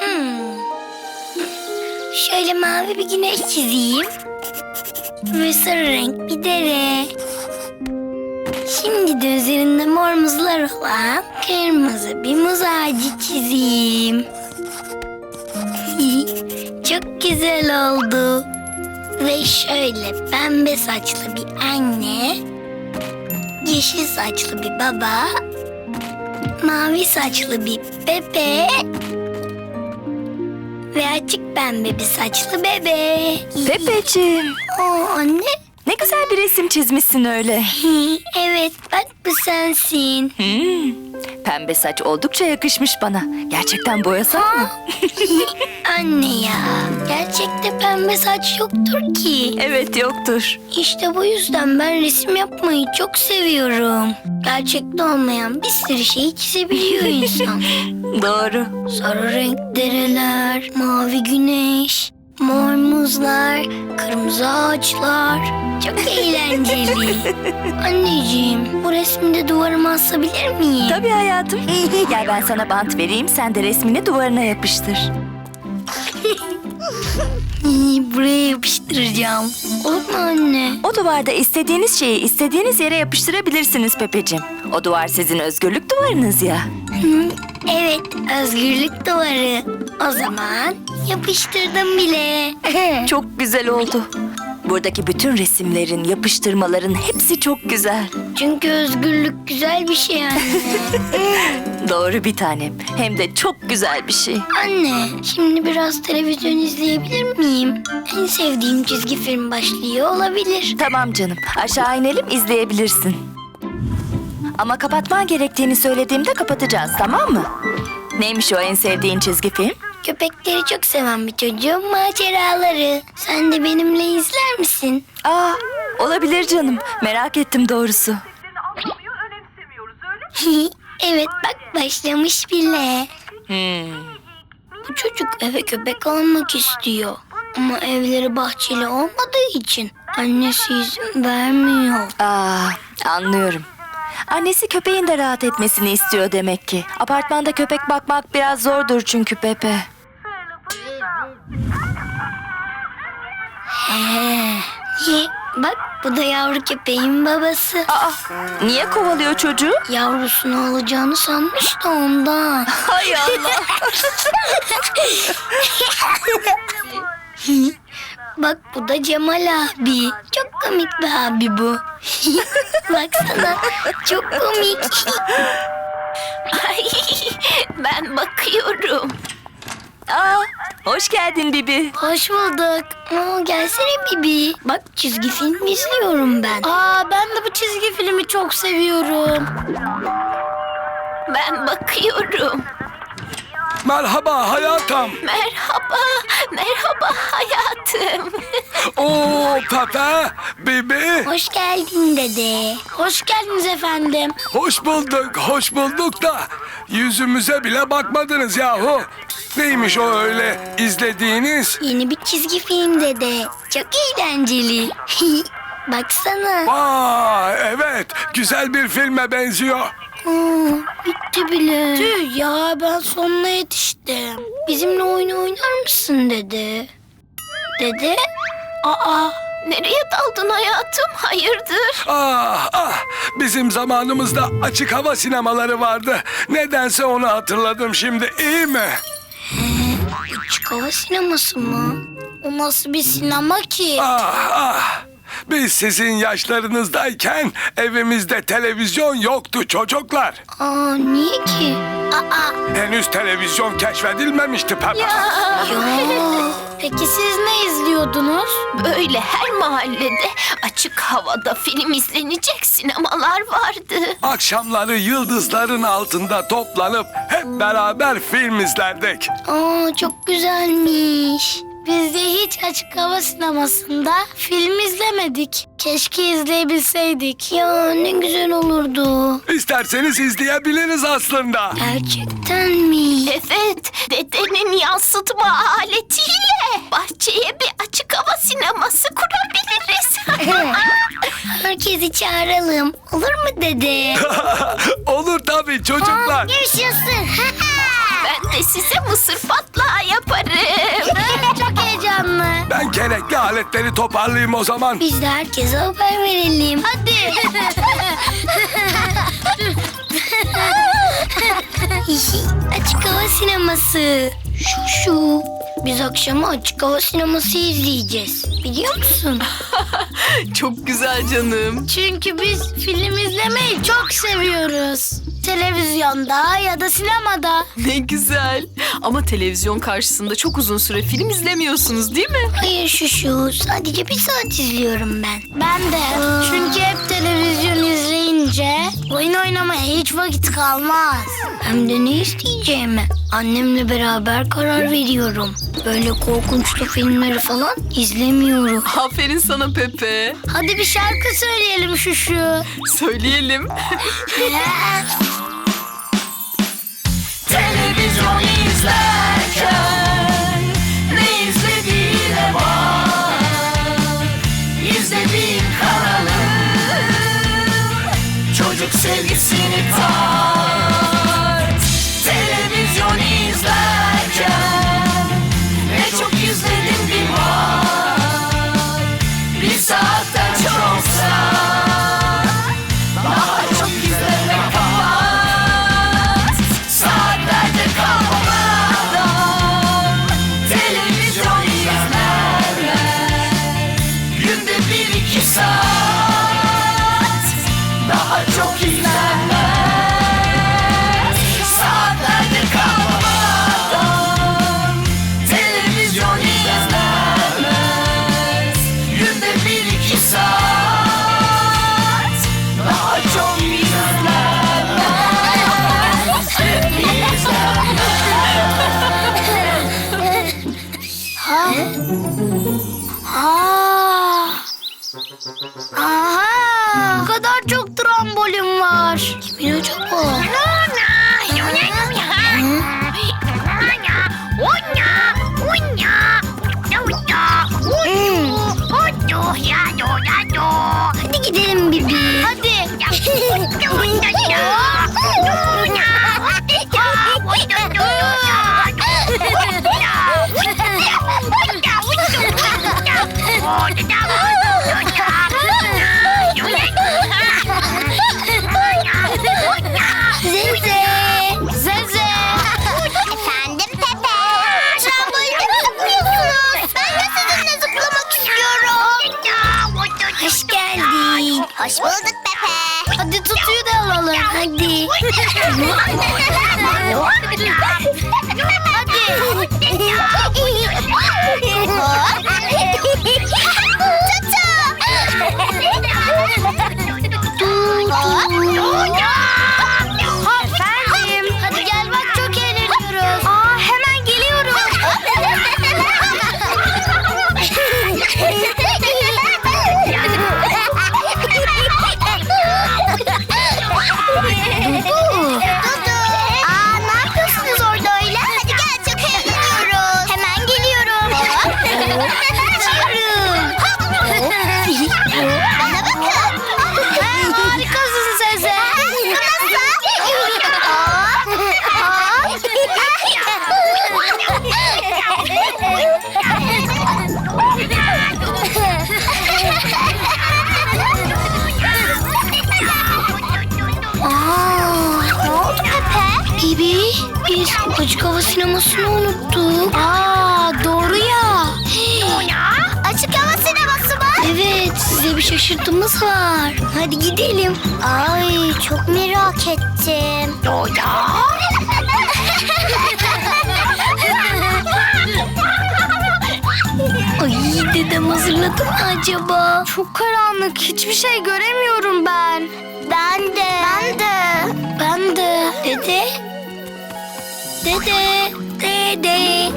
Hmm. Şöyle mavi bir güneş çizeyim. Ve sarı renk bir dere. Şimdi de üzerinde mor muzlar olan kırmızı bir muz ağacı çizeyim. Çok güzel oldu. Ve şöyle pembe saçlı bir anne, yeşil saçlı bir baba, mavi saçlı bir bebe ve açık pembe bir saçlı bebe. Pepeciğim, O anne. ne güzel bir resim çizmişsin öyle. evet bak bu sensin. Hmm, pembe saç oldukça yakışmış bana. Gerçekten boyasak mı? Anne ya gerçekte pembe saç yoktur ki. Evet yoktur. İşte bu yüzden ben resim yapmayı çok seviyorum. Gerçekte olmayan bir sürü şey çizebiliyor insan. Doğru. Sarı renk dereler, mavi güneş, mor muzlar, kırmızı ağaçlar. Çok eğlenceli. Anneciğim, bu resmi de duvarıma asabilir miyim? Tabii hayatım. Gel ben sana bant vereyim, sen de resmini duvarına yapıştır. İyi, Buraya yapıştıracağım. Olur mu anne? O duvarda istediğiniz şeyi istediğiniz yere yapıştırabilirsiniz Pepeciğim. O duvar sizin özgürlük duvarınız ya. Hı, Evet, özgürlük duvarı. O zaman yapıştırdım bile. Çok güzel oldu. Buradaki bütün resimlerin, yapıştırmaların hepsi çok güzel. Çünkü özgürlük güzel bir şey anne. Doğru bir tanem. Hem de çok güzel bir şey. Anne, şimdi biraz televizyon izleyebilir miyim? En sevdiğim çizgi film başlıyor olabilir. Tamam canım. Aşağı inelim izleyebilirsin. Ama kapatman gerektiğini söylediğimde kapatacağız tamam mı? Neymiş o en sevdiğin çizgi film? Köpekleri çok seven bir çocuğum maceraları. Sen de benimle izler misin? Aa, olabilir canım. Merak ettim doğrusu. Önemsemiyoruz öyle mi? evet bak başlamış bile. Hmm. Bu çocuk eve köpek almak istiyor. Ama evleri bahçeli olmadığı için annesi izin vermiyor. Aa, anlıyorum. Annesi köpeğin de rahat etmesini istiyor demek ki. Apartmanda köpek bakmak biraz zordur çünkü Pepe. Ye, bak bu da yavru köpeğin babası. Aa, niye kovalıyor çocuğu? Yavrusunu alacağını sanmış da ondan. Hay Allah. Bak bu da Cemal abi. Çok komik bir abi bu. Baksana çok komik. Ay, ben bakıyorum. Aa, hoş geldin Bibi. Hoş bulduk. Aa, gelsene Bibi. Bak çizgi film izliyorum ben. Aa ben de bu çizgi filmi çok seviyorum. Ben bakıyorum. Merhaba hayatım. Merhaba, merhaba hayatım. Oo Pepe, Bibi. Hoş geldin dede. Hoş geldiniz efendim. Hoş bulduk, hoş bulduk da yüzümüze bile bakmadınız yahu. Neymiş o öyle izlediğiniz? Yeni bir çizgi film dede. Çok eğlenceli. Baksana. Aa evet, güzel bir filme benziyor. Aa, bitti bile. Tüh ya ben sonuna yetiştim. Bizimle oyun oynar mısın dede? Dede? Aa Nereye daldın hayatım? Hayırdır? Ah ah, bizim zamanımızda açık hava sinemaları vardı. Nedense onu hatırladım şimdi, iyi mi? Açık hava sineması mı? O nasıl bir sinema ki? Ah ah. Biz sizin yaşlarınızdayken evimizde televizyon yoktu çocuklar. Aa niye ki? Aa Henüz televizyon keşfedilmemişti Pepe. ya. Peki siz ne izliyordunuz? Böyle her mahallede açık havada film izlenecek sinemalar vardı. Akşamları yıldızların altında toplanıp hep beraber film izlerdik. Aa çok güzelmiş. Biz de hiç açık hava sinemasında film izlemedik. Keşke izleyebilseydik. Ya ne güzel olurdu. İsterseniz izleyebiliriz aslında. Gerçekten mi? Evet, dedenin yansıtma aletiyle bahçeye bir açık hava sineması kurabiliriz. Herkesi çağıralım. Olur mu dede? Olur tabii çocuklar. Yaşasın. ben de size mısır patlağı yaparım. Çok heyecanlı. Ben gerekli aletleri toparlayayım o zaman. Biz de herkese haber verelim. Hadi. açık hava sineması. Şu şu. Biz akşama açık hava sineması izleyeceğiz. Biliyor musun? Çok güzel canım. Çünkü biz film izlemeyi çok seviyoruz. Televizyonda ya da sinemada. Ne güzel. Ama televizyon karşısında çok uzun süre film izlemiyorsunuz değil mi? Hayır şu şu. Sadece bir saat izliyorum ben. Ben de. Çünkü hep televizyon izleyince oyun oynamaya hiç vakit kalmaz. Hem de ne isteyeceğimi annemle beraber karar veriyorum. Böyle korkunçlu filmleri falan izlemiyorum. Aferin sana Pepe. Hadi bir şarkı söyleyelim şu şu. Söyleyelim. Televizyon izlerken sevgisini ta Hadi tutuyu da alalım. Hadi. Efendim. Aa, ne oldu Pepe? Bibi, biz açık hava sinemasını unuttuk. Aa, doğru ya. Açık hava sineması mı? Evet, size bir şaşırtımız var. Hadi gidelim. Ay, çok merak ettim. ya. Dedem hazırladı mı acaba? Çok karanlık. Hiçbir şey göremiyorum ben. Ben de. Ben de. Ben de. Dede. Dede. Dede.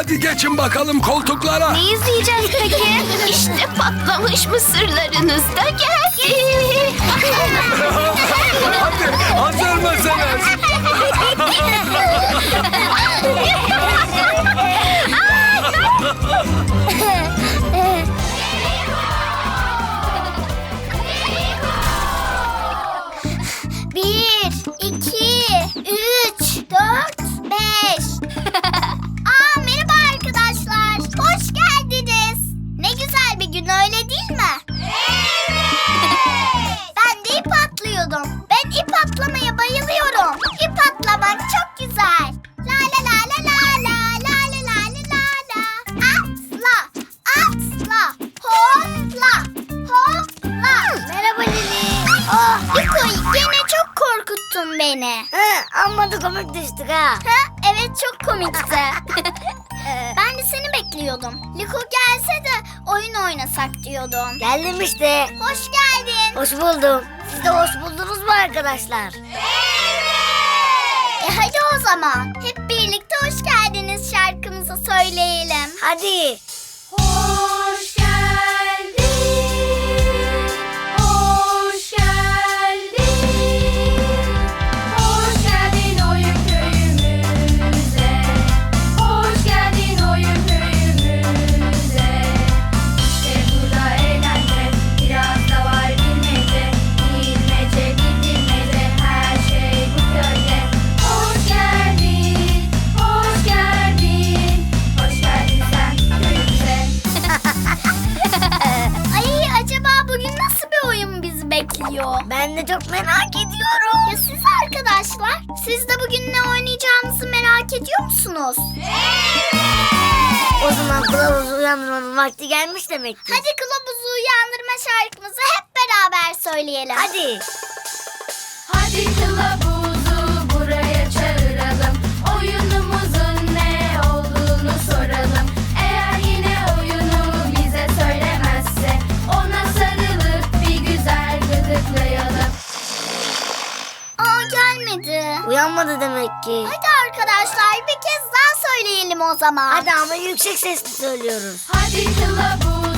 Hadi geçin bakalım koltuklara. Ne izleyeceğiz peki? İşte patlamış mısırlarınız da geldi. Hadi hazır mısınız? Bir, iki, üç, dört, beş. Beni. amma da komik düştük ha. Evet çok komikti. ben de seni bekliyordum. Liko gelse de oyun oynasak diyordum. Geldim işte. Hoş geldin. Hoş buldum. Siz de hoş buldunuz mu arkadaşlar? E hadi o zaman. Hep birlikte hoş geldiniz şarkımızı söyleyelim. Hadi. De çok merak ediyorum. Ya siz arkadaşlar, siz de bugün ne oynayacağınızı merak ediyor musunuz? O zaman kılavuzu uyandırmanın vakti gelmiş demek ki. Hadi kılavuzu uyandırma şarkımızı hep beraber söyleyelim. Hadi. Hadi kılavuzu Uyanmadı demek ki. Hadi arkadaşlar bir kez daha söyleyelim o zaman. Hadi ama yüksek sesli söylüyoruz. Hadi kılavuzu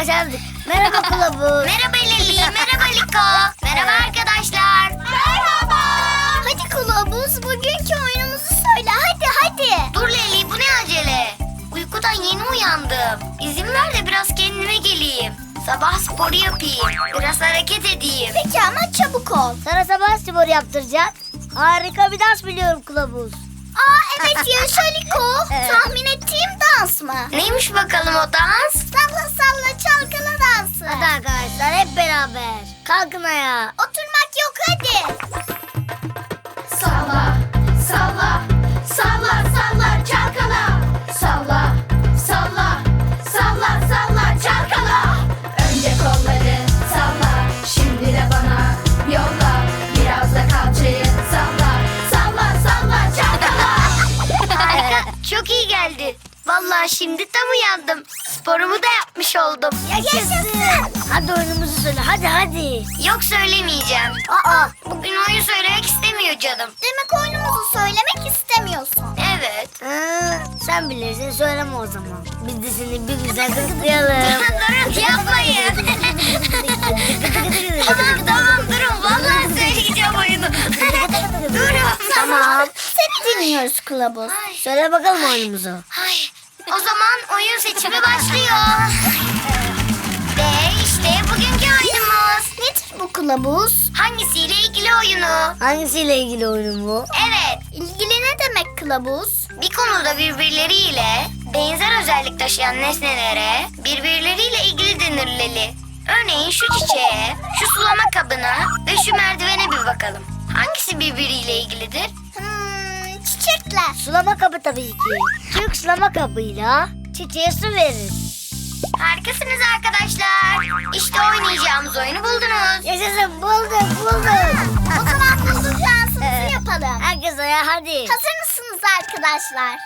başardık. Merhaba kılavuz. Merhaba Leli, merhaba Liko. Merhaba arkadaşlar. Merhaba. Hadi kılavuz bugünkü oyunumuzu söyle hadi hadi. Dur Leli bu ne acele? Uykudan yeni uyandım. İzin ver de biraz kendime geleyim. Sabah sporu yapayım. Biraz hareket edeyim. Peki ama çabuk ol. Sana sabah spor yaptıracak. Harika bir dans biliyorum kılavuz. Aa evet yaşa Liko. Tahmin ettiğim dans mı? Neymiş bakalım o dans? Salla salla çalkala dansı. Hadi arkadaşlar hep beraber. Kalkın ayağa. Oturmak yok hadi. Vallahi şimdi tam uyandım. Sporumu da yapmış oldum. Yaşasın. Hadi oyunumuzu söyle. Hadi hadi. Yok söylemeyeceğim. Aa, bugün oyun söylemek istemiyor canım. Demek oyunumuzu söylemek istemiyorsun. Evet. Aa, sen bilirsin söyleme o zaman. Biz de seni bir güzel gıdıklayalım. durun yapmayın. tamam tamam durun. Vallahi söyleyeceğim oyunu. durun. Tamam. Seni dinliyoruz kılavuz. Söyle bakalım oyunumuzu. Ay, o zaman oyun seçimi başlıyor. Ve işte bugünkü oyunumuz. Nedir bu kılavuz? Hangisiyle ilgili oyunu? Hangisiyle ilgili oyun bu? Evet. İlgili ne demek kılavuz? Bir konuda birbirleriyle benzer özellik taşıyan nesnelere birbirleriyle ilgili denir Leli. Örneğin şu çiçeğe, şu sulama kabına ve şu merdivene bir bakalım. Hangisi birbiriyle ilgilidir? Hmm, çiçekler. Sulama kabı tabii ki. Türk sulama kabıyla çiçeğe su verir. Harikasınız arkadaşlar. İşte oynayacağımız oyunu buldunuz. Yaşasın bulduk bulduk. o zaman bulduk dansımızı yapalım. Herkes ayağa hadi. Hazır mısınız arkadaşlar?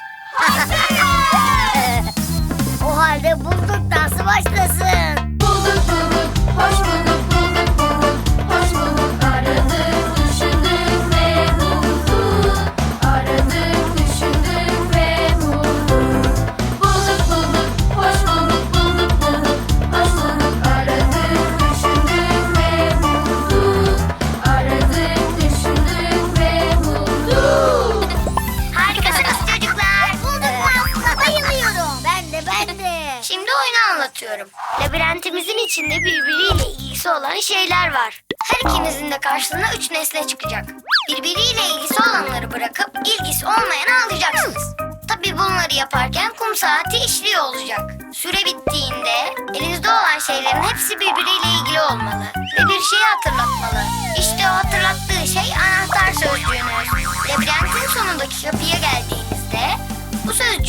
o halde bulduk dansı başlasın. Bulduk bulduk, hoş bulduk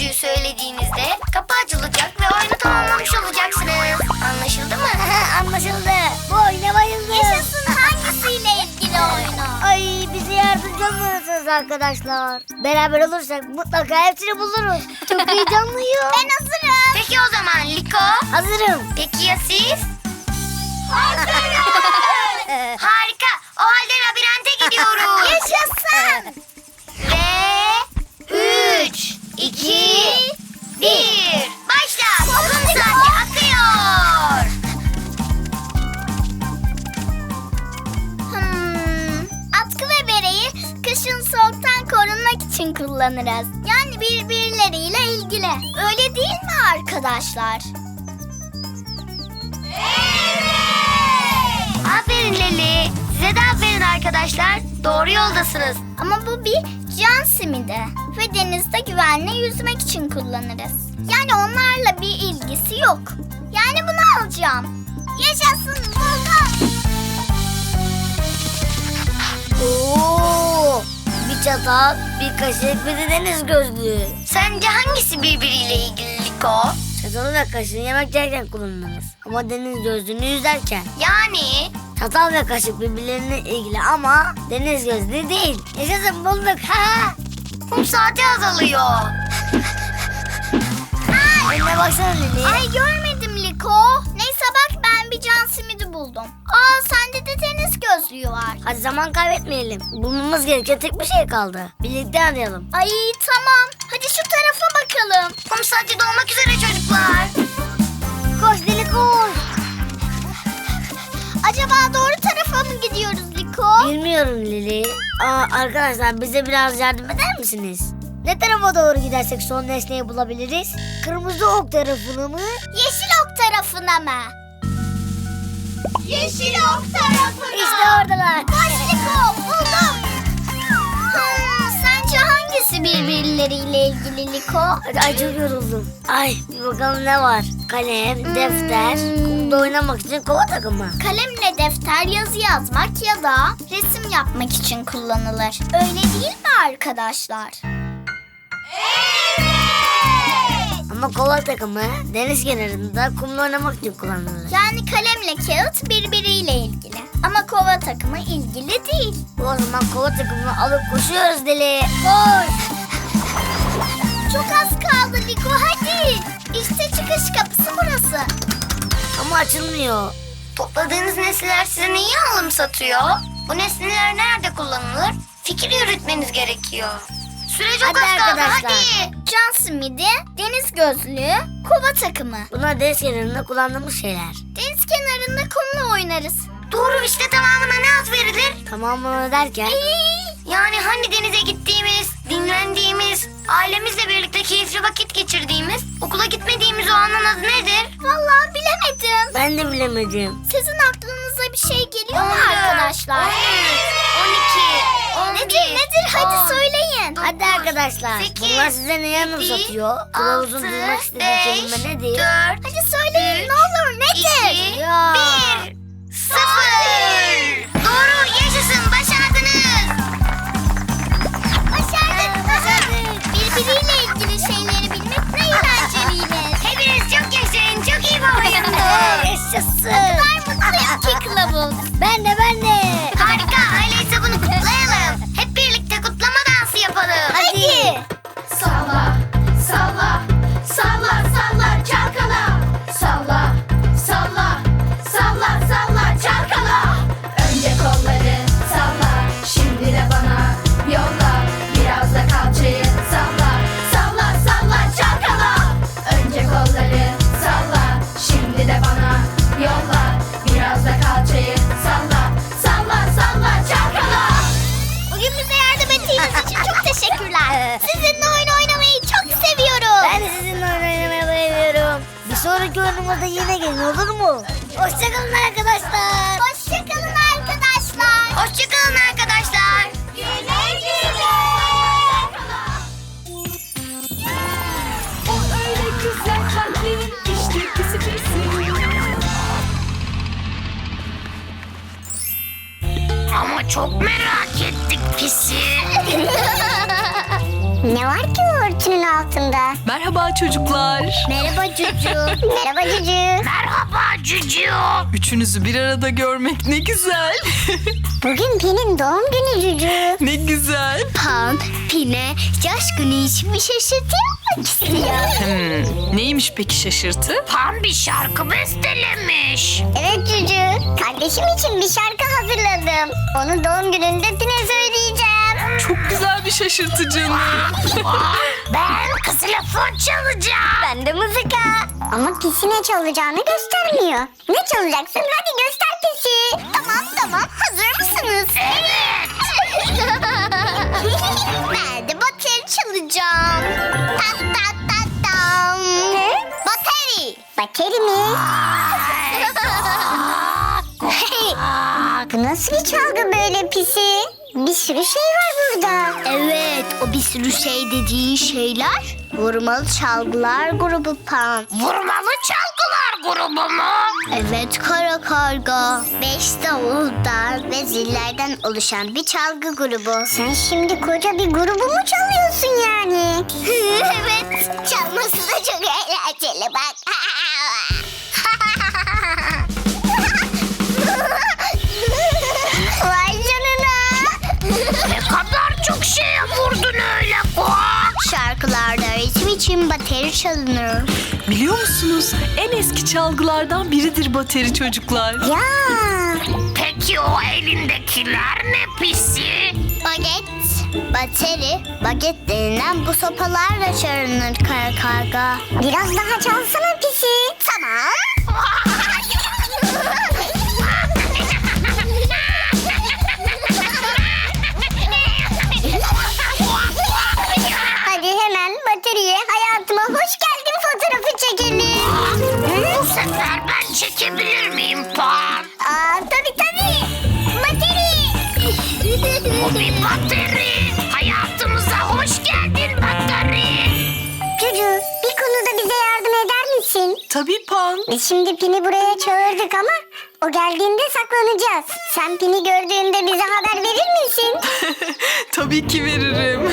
sözcüğü söylediğinizde kapı açılacak ve oyunu tamamlamış olacaksınız. Anlaşıldı mı? Anlaşıldı. Bu oyuna bayıldım. Yaşasın hangisiyle ilgili oyunu? Ay bize yardımcı olmalısınız arkadaşlar. Beraber olursak mutlaka hepsini buluruz. Çok heyecanlıyım. ben hazırım. Peki o zaman Liko? Hazırım. Peki ya siz? Harika. O halde labirente gidiyoruz. Yaşasın. Ve 3, 2, 1. Başla. Kum saati akıyor. Hmm, atkı ve bereyi kışın soğuktan korunmak için kullanırız. Yani birbirleriyle ilgili. Öyle değil mi arkadaşlar? Aferin Leli. Size de aferin arkadaşlar. Doğru yoldasınız. Ama bu bir can simidi ve denizde güvenle yüzmek için kullanırız. Yani onlarla bir ilgisi yok. Yani bunu alacağım. Yaşasın buldum. Oo, bir çatal, bir kaşık, bir de deniz gözlüğü. Sence hangisi birbiriyle ilgili Liko? Çatalı ve kaşığı yemek yerken kullanırız. Ama deniz gözlüğünü yüzerken. Yani Çatal ve kaşık birbirlerine ilgili ama deniz gözlüğü değil. Yaşasın bulduk. Ha! kum saati azalıyor. Önüne baksana Lili. Ay görmedim Liko. Neyse bak ben bir can simidi buldum. Aa sende de deniz gözlüğü var. Hadi zaman kaybetmeyelim. Bulmamız gereken tek bir şey kaldı. Birlikte arayalım. Ay tamam. Hadi şu tarafa bakalım. Kum saati dolmak üzere çocuklar. Acaba doğru tarafa mı gidiyoruz Liko? Bilmiyorum Lili. Aa, arkadaşlar bize biraz yardım eder misiniz? Ne tarafa doğru gidersek son nesneyi bulabiliriz? Kırmızı ok tarafına mı? Yeşil ok tarafına mı? Yeşil ok tarafına. İşte oradalar. Koş Liko buldum. Hmm, hangisi birbirleriyle ilgili Liko? Ay çok yoruldum. Ay bir bakalım ne var? Kalem, defter, kumda oynamak için kova takımı. Kalemle defter yazı yazmak ya da resim yapmak için kullanılır. Öyle değil mi arkadaşlar? Ama kova takımı deniz kenarında kumla oynamak için kullanılır. Yani kalemle kağıt birbiriyle ilgili. Ama kova takımı ilgili değil. O zaman kova takımını alıp koşuyoruz Deli. Koş. Çok az kaldı Liko hadi. İşte çıkış kapısı burası. Ama açılmıyor. Topladığınız nesneler size neyi alım satıyor? Bu nesneler nerede kullanılır? Fikir yürütmeniz gerekiyor. Süre çok Hadi az kaldı arkadaşlar. hadi. Can simidi, deniz gözlüğü, kova takımı. Bunlar deniz kenarında kullandığımız şeyler. Deniz kenarında kumla oynarız. Doğru işte tamamına ne ad verilir? Tamamını derken? Yani hani denize gittiğimiz, dinlendiğimiz, ailemizle birlikte keyifli vakit geçirdiğimiz, okula gitmediğimiz o anın adı nedir? Vallahi bilemedim. Ben de bilemedim. Sizin aklınıza bir şey geliyor mu arkadaşlar? 12, Nedir nedir hadi on, söyleyin. Hadi arkadaşlar sekiz, bunlar size neyi anımsatıyor? Kılavuzun duymak istediği kelime nedir? 4, hadi söyleyin üç, ne olur nedir? 2, 1, 0. Doğru yaşasın başardınız. Başardık. Başardık. Birbiriyle ilgili şeyleri bilmek ne eğlenceliymiş. Hepiniz çok yaşayın çok iyi bir. Yaşasın. O kadar mutluyum ki kılavuz. Ben de ben. Ettiğiniz için çok teşekkürler. Sizinle oyun oynamayı çok seviyorum. Ben de sizinle oyun oynamaya bayılıyorum. Bir sonraki oyunumuzda yine gelin olur mu? Hoşçakalın arkadaşlar. Hoşçakalın arkadaşlar. Hoşçakalın arkadaşlar. Ama çok merak ettik pisi. ne var ki o örtünün altında? Merhaba çocuklar. Merhaba Cucu. Merhaba Cucu. Merhaba cücü. Üçünüzü bir arada görmek ne güzel. Bugün Pin'in doğum günü Cucu. ne güzel. Pan, Pine, yaş günü için bir şaşırtmak istiyor. Hmm, neymiş peki şaşırtı? Pan bir şarkı bestelemiş. Evet Cucu. Kardeşim için bir şarkı hazırladım. Onu doğum gününde Pine söyleyeceğim. Çok güzel bir şaşırtı canım. Ben kızılafon çalacağım. Ben de mızıka. Ama Pisi ne çalacağını göstermiyor. Ne çalacaksın? Hadi göster Pisi. Tamam tamam. Hazır mısınız? Evet. ben de bateri çalacağım. Tat tat tat tam. Ne? Bateri. Bateri mi? bu nasıl bir çalgı böyle pisi? Bir sürü şey var burada. Evet, o bir sürü şey dediğin şeyler vurmalı çalgılar grubu Pan. Vurmalı çalgılar grubu mu? Evet kara karga. Beş davuldan ve zillerden oluşan bir çalgı grubu. Sen şimdi koca bir grubu mu çalıyorsun çalınır. Biliyor musunuz? En eski çalgılardan biridir bateri çocuklar. Ya. Peki o elindekiler ne pisi? Baget, bateri, baget denilen bu sopalarla çalınır kara karga. Biraz daha çalsana Pan? Aa, tabii tabii. Bateri. Bu bir bateri. Hayatımıza hoş geldin bateri. Cucu bir konuda bize yardım eder misin? Tabii Pan. Biz şimdi Pin'i buraya çağırdık ama o geldiğinde saklanacağız. Sen Pin'i gördüğünde bize haber verir misin? Tabii ki veririm.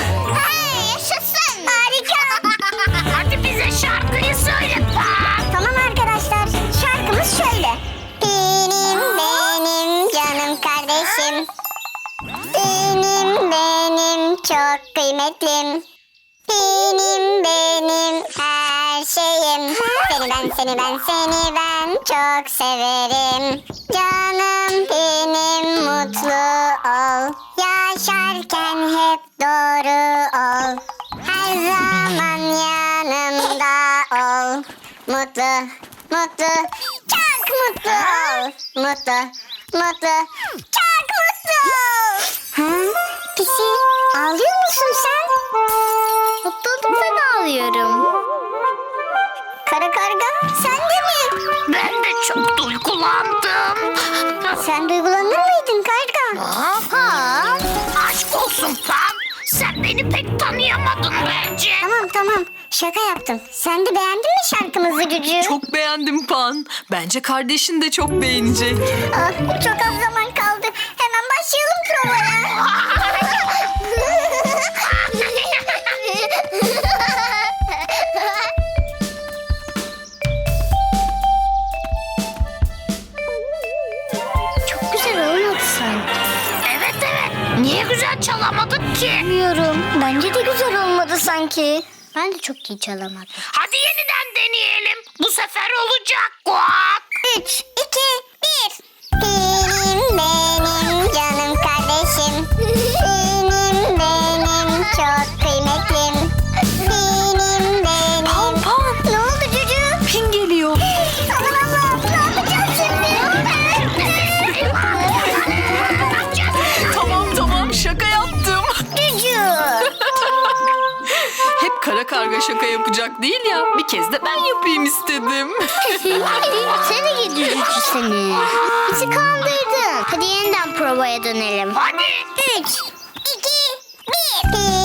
Çok kıymetlim. Benim benim her şeyim. Seni ben seni ben seni ben çok severim. Canım benim mutlu ol. Yaşarken hep doğru ol. Her zaman yanımda ol. Mutlu, mutlu, çok mutlu ol. Mutlu, mutlu, çok mutlu ol. Ha? Pisi, ağlıyor musun sen? Mutluluktan ağlıyorum. Kara karga, sen de mi? Ben de çok duygulandım. Sen duygulanır mıydın karga? Ha? Aşk olsun Pan. Sen beni pek tanıyamadın bence. Tamam tamam, şaka yaptım. Sen de beğendin mi şarkımızı Cücü? Çok beğendim Pan. Bence kardeşin de çok beğenecek. Ah, çok az zaman kaldı. Hemen başlayalım provaya. Çok güzel olmadı sanki. Evet evet. Niye güzel çalamadık ki? Bilmiyorum. Bence de güzel olmadı sanki. Ben de çok iyi çalamadım. Hadi yeniden deneyelim. Bu sefer olacak. Kuak. Üç, iki, kara karga şaka yapacak değil ya. Bir kez de ben yapayım istedim. seni Cucu seni. Bizi kandırdın. Hadi yeniden provaya dönelim. Hadi. Üç, iki, bir.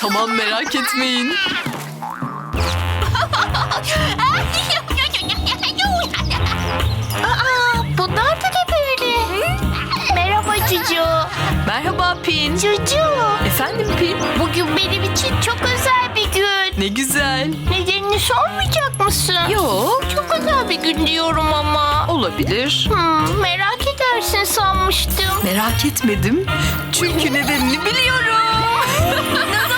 Tamam merak etmeyin. Aa, bunlar da ne böyle? Merhaba Cucu. Merhaba Pin. Cucu. Efendim Pin? Bugün benim için çok özel bir gün. Ne güzel. Nedenini sormayacak mısın? Yok Çok özel bir gün diyorum ama. olabilir. Hmm, merak edersin sanmıştım. Merak etmedim. Çünkü nedenini biliyorum.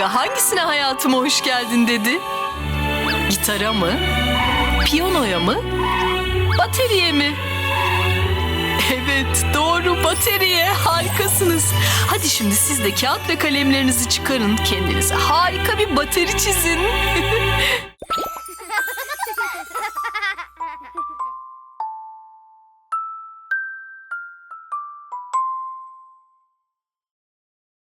karga hangisine hayatıma hoş geldin dedi? Gitara mı? Piyanoya mı? Bateriye mi? Evet doğru bateriye harikasınız. Hadi şimdi siz de kağıt ve kalemlerinizi çıkarın. Kendinize harika bir bateri çizin.